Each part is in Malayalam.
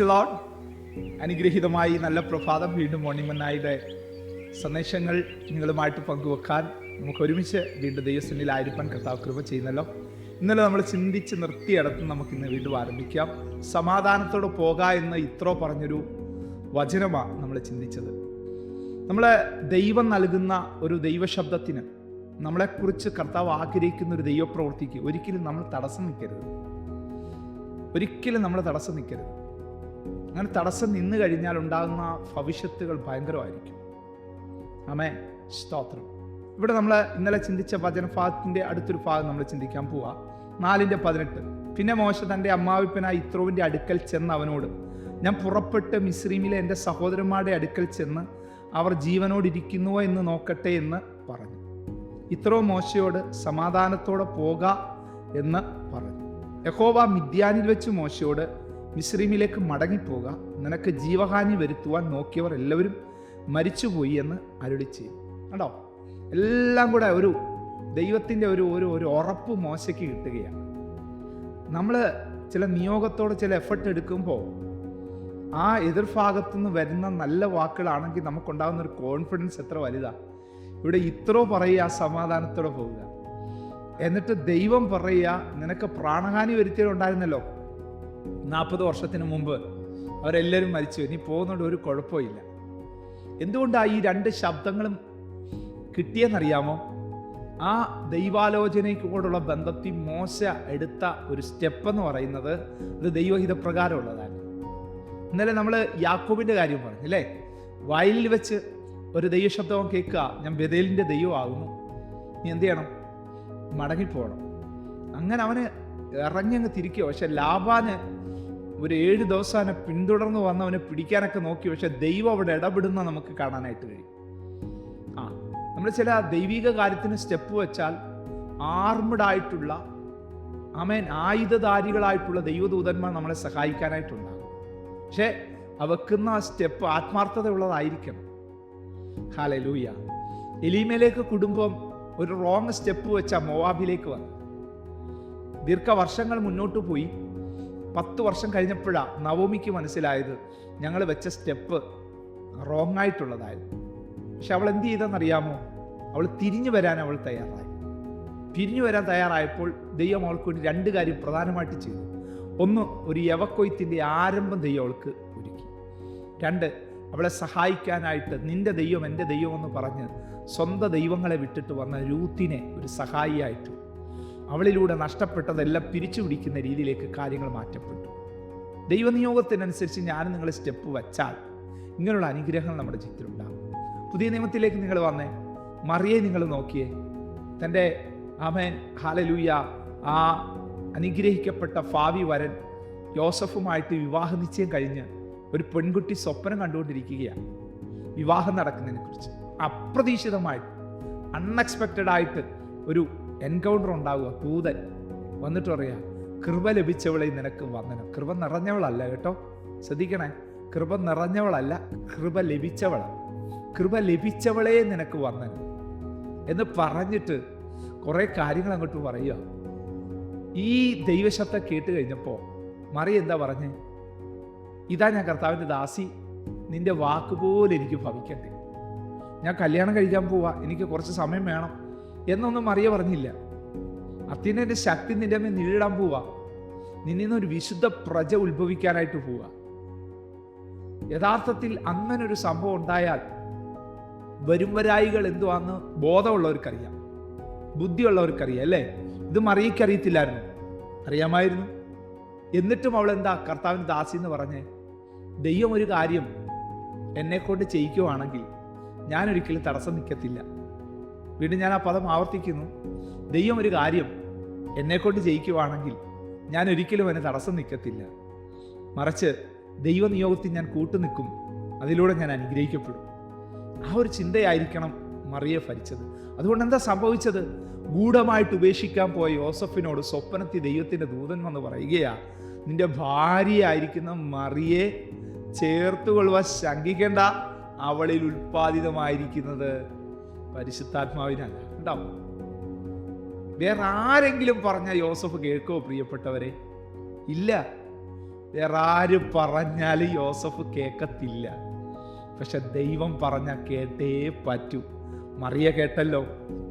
ലോഡ് അനുഗ്രഹീതമായി നല്ല പ്രഭാതം വീണ്ടും മോർണിംഗ് സന്ദേശങ്ങൾ നിങ്ങളുമായിട്ട് പങ്കുവെക്കാൻ നമുക്ക് ഒരുമിച്ച് വീണ്ടും ആയിരിപ്പാൻ കർത്താവ് കൃപ ചെയ്യുന്നല്ലോ. ഇന്നലെ നമ്മൾ ചിന്തിച്ച് നിർത്തിയിടത്ത് നമുക്ക് ഇന്ന് വീണ്ടും ആരംഭിക്കാം. സമാധാനത്തോടെ പോക എന്ന് ഇത്രോ പറഞ്ഞൊരു വചനമാണ് നമ്മൾ ചിന്തിച്ചത്. നമ്മൾ ദൈവം നൽകുന്ന ഒരു ദൈവശബ്ദത്തിന് നമ്മളെക്കുറിച്ച് കർത്താവ് ആഗ്രഹിക്കുന്ന ഒരു ദൈവപ്രവൃത്തിക്ക് ഒരിക്കലും നമ്മൾ തടസ്സം നിൽക്കരുത്. ഒരിക്കലും നമ്മൾ തടസ്സം നിൽക്കരുത്. അങ്ങനെ തടസ്സം നിന്ന് കഴിഞ്ഞാൽ ഉണ്ടാകുന്ന ഭവിഷ്യത്തുകൾ ഭയങ്കരമായിരിക്കും. ആമേ സ്തോത്രം. ഇവിടെ നമ്മൾ ഇന്നലെ ചിന്തിച്ച വചനഭാഗത്തിന്റെ അടുത്തൊരു ഭാഗം നമ്മൾ ചിന്തിക്കാൻ പോവാ. നാലിന്റെ പതിനെട്ട്. പിന്നെ മോശ തന്റെ അമ്മാവിപ്പനായ ഇത്രോവിന്റെ അടുക്കൽ ചെന്ന് അവനോട് ഞാൻ പുറപ്പെട്ട് മിസ്രീമിലെ എന്റെ സഹോദരന്മാരുടെ അടുക്കൽ ചെന്ന് അവർ ജീവനോടിരിക്കുന്നുവോ എന്ന് നോക്കട്ടെ എന്ന് പറഞ്ഞു. ഇത്രോ മോശയോട് സമാധാനത്തോടെ പോക എന്ന് പറഞ്ഞു. യഹോവ മിദ്യാനിൽ വെച്ച് മോശയോട് മിസ്രീമിലേക്ക് മടങ്ങിപ്പോക. നിനക്ക് ജീവഹാനി വരുത്തുവാൻ നോക്കിയവർ എല്ലാവരും മരിച്ചുപോയി എന്ന് അരുളി ചെയ്തു കണ്ടോ? എല്ലാം കൂടെ ഒരു ദൈവത്തിന്റെ ഒരു ഒരു ഒരു ഉറപ്പ് മോശയ്ക്ക് കിട്ടുകയാണ്. നമ്മൾ ചില നിയോഗത്തോടെ ചില എഫർട്ട് എടുക്കുമ്പോൾ ആ എതിർഭാഗത്തു നിന്ന് വരുന്ന നല്ല വാക്കുകളാണെങ്കിൽ നമുക്കുണ്ടാകുന്ന ഒരു കോൺഫിഡൻസ് എത്ര വലുതാണ് ഇവിടെ ഇത്രോ പറയുക സമാധാനത്തോടെ പോവുക. എന്നിട്ട് ദൈവം പറയുക നിനക്ക് പ്രാണഹാനി വരുത്തിയിട്ടുണ്ടായിരുന്നല്ലോ നാൽപ്പത് വർഷത്തിന് മുമ്പ് അവരെല്ലാവരും മരിച്ചു. ഇനി പോകുന്നതുകൊണ്ട് ഒരു കുഴപ്പമില്ല എന്തുകൊണ്ടാണ് ഈ രണ്ട് ശബ്ദങ്ങളും കിട്ടിയെന്നറിയാമോ? ആ ദൈവാലോചനയോടുള്ള ബന്ധത്തിൽ മോശ എടുത്ത ഒരു സ്റ്റെപ്പ് എന്ന് പറയുന്നത് അത് ദൈവഹിത ഇന്നലെ നമ്മൾ യാക്കോബിന്റെ കാര്യം പറഞ്ഞു അല്ലേ? വയലിൽ വെച്ച് ഒരു ദൈവശബ്ദം കേൾക്കുക ഞാൻ ബദലിന്റെ ദൈവമാകുന്നു. നീ എന്ത് ചെയ്യണം? മടങ്ങിപ്പോകണം. അങ്ങനെ അവന് ഇറങ്ങി അങ്ങ് തിരിക്കുക. പക്ഷെ ലാബാന് ഒരു ഏഴ് ദിവസം അവനെ പിന്തുടർന്ന് വന്ന് അവനെ പിടിക്കാനൊക്കെ നോക്കി പക്ഷെ ദൈവം അവിടെ ഇടപെടുന്ന നമുക്ക് കാണാനായിട്ട് കഴിയും. ആ നമ്മൾ ചില ദൈവിക കാര്യത്തിന് സ്റ്റെപ്പ് വെച്ചാൽ ആർമഡ് ആയിട്ടുള്ള ആമേൻ ആയുധധാരികളായിട്ടുള്ള ദൈവദൂതന്മാർ നമ്മളെ സഹായിക്കാനായിട്ടുണ്ടാകും. പക്ഷേ അവക്കുന്ന വെക്കുന്ന ആ സ്റ്റെപ്പ് ആത്മാർത്ഥതയുള്ളതായിരിക്കണം. ഹാലെ ലൂയ എലീമയിലേക്ക് കുടുംബം ഒരു റോങ് സ്റ്റെപ്പ് വെച്ച മോവാബിലേക്ക് വന്നു. ദീർഘവർഷങ്ങൾ മുന്നോട്ട് പോയി. പത്ത് വർഷം കഴിഞ്ഞപ്പോഴാണ് നവോമിക്ക് മനസ്സിലായത് ഞങ്ങൾ വെച്ച സ്റ്റെപ്പ് റോങ് ആയിട്ടുള്ളതായിരുന്നു. പക്ഷെ അവൾ എന്ത് ചെയ്തെന്നറിയാമോ അവൾ തിരിഞ്ഞു വരാൻ അവൾ തയ്യാറായി. തിരിഞ്ഞു വരാൻ തയ്യാറായപ്പോൾ ദൈവം അവൾക്ക് വേണ്ടി രണ്ട് കാര്യം പ്രധാനമായിട്ട് ചെയ്തു. ഒന്ന് ഒരു യവക്കൊയ്ത്തിന്റെ ആരംഭം ദൈവം അവൾക്ക് ഒരുക്കി. രണ്ട് അവളെ സഹായിക്കാനായിട്ട് നിന്റെ ദൈവം എന്റെ ദൈവം എന്ന് പറഞ്ഞ് സ്വന്തം ദൈവങ്ങളെ വിട്ടിട്ട് വന്ന രൂത്തിനെ ഒരു സഹായിയായിട്ട് അവളിലൂടെ നഷ്ടപ്പെട്ടതെല്ലാം പിരിച്ചു പിടിക്കുന്ന രീതിയിലേക്ക് കാര്യങ്ങൾ മാറ്റപ്പെട്ടു. ദൈവനിയോഗത്തിനനുസരിച്ച് ഞാൻ നിങ്ങൾ സ്റ്റെപ്പ് വച്ചാൽ ഇങ്ങനെയുള്ള അനുഗ്രഹങ്ങൾ നമ്മുടെ ജീവിതത്തിലുണ്ടാകും പുതിയ നിയമത്തിലേക്ക് നിങ്ങൾ വന്നേ മറിയെ നിങ്ങൾ നോക്കിയേ തന്റെ ആമേൻ ഹാലലൂയ ആ അനുഗ്രഹിക്കപ്പെട്ട ഭാവി വരൻ ജോസഫുമായിട്ട് വിവാഹ നിശ്ചയം കഴിഞ്ഞ് ഒരു പെൺകുട്ടി സ്വപ്നം കണ്ടുകൊണ്ടിരിക്കുകയാണ്. വിവാഹം നടക്കുന്നതിനെ കുറിച്ച് അപ്രതീക്ഷിതമായിട്ട് അൺഎക്സ്പെക്റ്റഡ് ആയിട്ട് ഒരു എൻകൗണ്ടർ ഉണ്ടാവുക തൂതൻ വന്നിട്ട് പറയാ കൃപ ലഭിച്ചവളെ നിനക്ക് വന്ദനം. കൃപ നിറഞ്ഞവളല്ല കേട്ടോ. ശ്രദ്ധിക്കണേ കൃപ നിറഞ്ഞവളല്ല കൃപ ലഭിച്ചവളാണ് കൃപ ലഭിച്ചവളെ നിനക്ക് വന്ദനം. എന്ന് പറഞ്ഞിട്ട് കുറേ കാര്യങ്ങൾ അങ്ങോട്ട് പറയുക. ഈ ദൈവശബ്ദം കേട്ട് കഴിഞ്ഞപ്പോൾ മറി എന്താ പറഞ്ഞേ? ഇതാ ഞാൻ കർത്താവിന്റെ ദാസി നിന്റെ വാക്കുപോലെ എനിക്ക് ഭവിക്കട്ടെ. ഞാൻ കല്യാണം കഴിക്കാൻ പോവാ എനിക്ക് കുറച്ച് സമയം വേണം. എന്നൊന്നും മറിയ പറഞ്ഞില്ല. അത്യന്റെ ശക്തി നിന്റെ മേൽ നീടാൻ പോവാ. നിന്നിൽ നിന്നൊരു വിശുദ്ധ പ്രജ ഉത്ഭവിക്കാനായിട്ട് പോവാ. യഥാർത്ഥത്തിൽ അങ്ങനെ ഒരു സംഭവം ഉണ്ടായാൽ വരും വരായികൾ എന്തുവാന്ന് ബോധമുള്ളവർക്കറിയാം. ബുദ്ധിയുള്ളവർക്കറിയാം അല്ലേ? ഇത് മറിയക്കറിയത്തില്ലായിരുന്നു അറിയാമായിരുന്നു. എന്നിട്ടും അവൾ എന്താ കർത്താവിന് ദാസി എന്ന് പറഞ്ഞേ? ദൈവം ഒരു കാര്യം എന്നെ കൊണ്ട് ചെയ്യിക്കുവാണെങ്കിൽ ഞാനൊരിക്കലും തടസ്സം നിൽക്കത്തില്ല. വീണ്ടും ഞാൻ ആ പദം ആവർത്തിക്കുന്നു. ദൈവം ഒരു കാര്യം എന്നെക്കൊണ്ട് ജയിക്കുവാണെങ്കിൽ ഞാൻ ഒരിക്കലും അതിന് തടസ്സം നിൽക്കത്തില്ല. മറിച്ച് ദൈവനിയോഗത്തിൽ ഞാൻ കൂട്ടു നിൽക്കും. അതിലൂടെ ഞാൻ അനുഗ്രഹിക്കപ്പെടും. ആ ഒരു ചിന്തയായിരിക്കണം മറിയെ ഭരിച്ചത്. അതുകൊണ്ട് എന്താ സംഭവിച്ചത്? ഗൂഢമായിട്ട് ഉപേക്ഷിക്കാൻ പോയ യോസഫിനോട് സ്വപ്നത്തിൽ ദൈവത്തിന്റെ ദൂതൻ വന്ന് പറയുകയാ നിന്റെ ഭാര്യയായിരിക്കുന്ന മറിയെ ചേർത്തുകൊള്ളുവാൻ ശങ്കിക്കേണ്ട. അവളിൽ ഉൽപ്പാദിതമായിരിക്കുന്നത് പരിശുദ്ധാത്മാവിനല്ല. ഉണ്ടാവും. വേറെ ആരെങ്കിലും പറഞ്ഞ യോസഫ് കേൾക്കോ പ്രിയപ്പെട്ടവരെ? ഇല്ല. വേറെ ആര് പറഞ്ഞാൽ യോസഫ് കേൾക്കത്തില്ല. പക്ഷെ ദൈവം പറഞ്ഞ കേട്ടേ പറ്റൂ. മറിയ കേട്ടല്ലോ.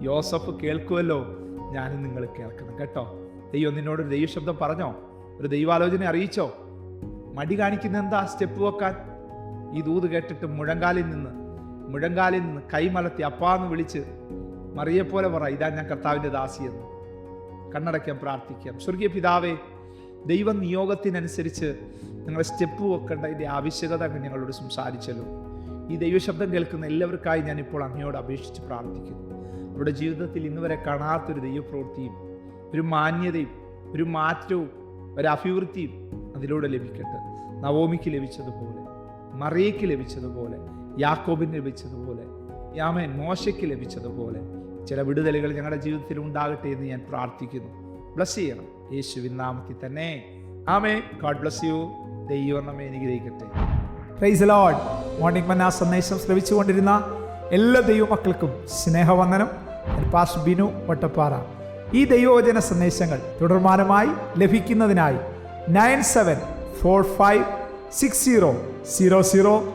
യോസഫ് കേൾക്കുമല്ലോ ഞാനും നിങ്ങൾ കേൾക്കണം. കേട്ടോ? ദൈവം നിന്നോട് ഒരു ദൈവശബ്ദം പറഞ്ഞോ? ഒരു ദൈവാലോചന അറിയിച്ചോ? മടി കാണിക്കുന്ന എന്താ സ്റ്റെപ്പ് വെക്കാൻ? ഈ ദൂത് കേട്ടിട്ട് മുഴങ്കാലിൽ നിന്ന് മുഴങ്കാലിൽ നിന്ന് കൈമലത്തി അപ്പാന്ന് വിളിച്ച് മറിയെപ്പോലെ പറ ഇതാ ഞാൻ കർത്താവിന്റെ ദാസിയെന്ന്. കണ്ണടയ്ക്കാൻ പ്രാർത്ഥിക്കാം. സ്വർഗീയ പിതാവേ ദൈവ നിയോഗത്തിനനുസരിച്ച് നിങ്ങൾ സ്റ്റെപ്പ് വെക്കേണ്ടതിന്റെ ആവശ്യകത ഞങ്ങളോട് സംസാരിച്ചല്ലോ. ഈ ദൈവശബ്ദം കേൾക്കുന്ന എല്ലാവർക്കായി ഞാൻ ഇപ്പോൾ അങ്ങയോട് അപേക്ഷിച്ച് പ്രാർത്ഥിക്കുന്നു. അവരുടെ ജീവിതത്തിൽ ഇന്ന് വരെ കാണാത്തൊരു ദൈവപ്രവൃത്തിയും ഒരു മാന്യതയും ഒരു മാറ്റവും ഒരു അഭിവൃദ്ധിയും അതിലൂടെ ലഭിക്കട്ടെ. നവോമിക്ക് ലഭിച്ചതുപോലെ മറിയയ്ക്ക് ലഭിച്ചതുപോലെ യാക്കോബിന് ലഭിച്ചതുപോലെ യാമേൻ മോശയ്ക്ക് ലഭിച്ചതുപോലെ ചില വിടുതലുകൾ ഞങ്ങളുടെ ജീവിതത്തിൽ ഉണ്ടാകട്ടെ എന്ന് ഞാൻ പ്രാർത്ഥിക്കുന്നു. ബ്ലസ് ചെയ്യണം. യേശുവിൻ നാമത്തിൽ തന്നെ. ആമേ ഗോഡ് ബ്ലസ് യു ദൈവം നമ്മെ അനുഗ്രഹിക്കട്ടെ. പ്രൈസ് ലോഡ് മോർണിംഗ് മന്ന സന്ദേശം ശ്രവിച്ചുകൊണ്ടിരുന്ന എല്ലാ ദൈവമക്കൾക്കും സ്നേഹവന്ദനം. പാസ് ബിനു വട്ടപ്പാറ. ഈ ദൈവവചന സന്ദേശങ്ങൾ തുടർമാനമായി ലഭിക്കുന്നതിനായി nine seven four five six zero zero zero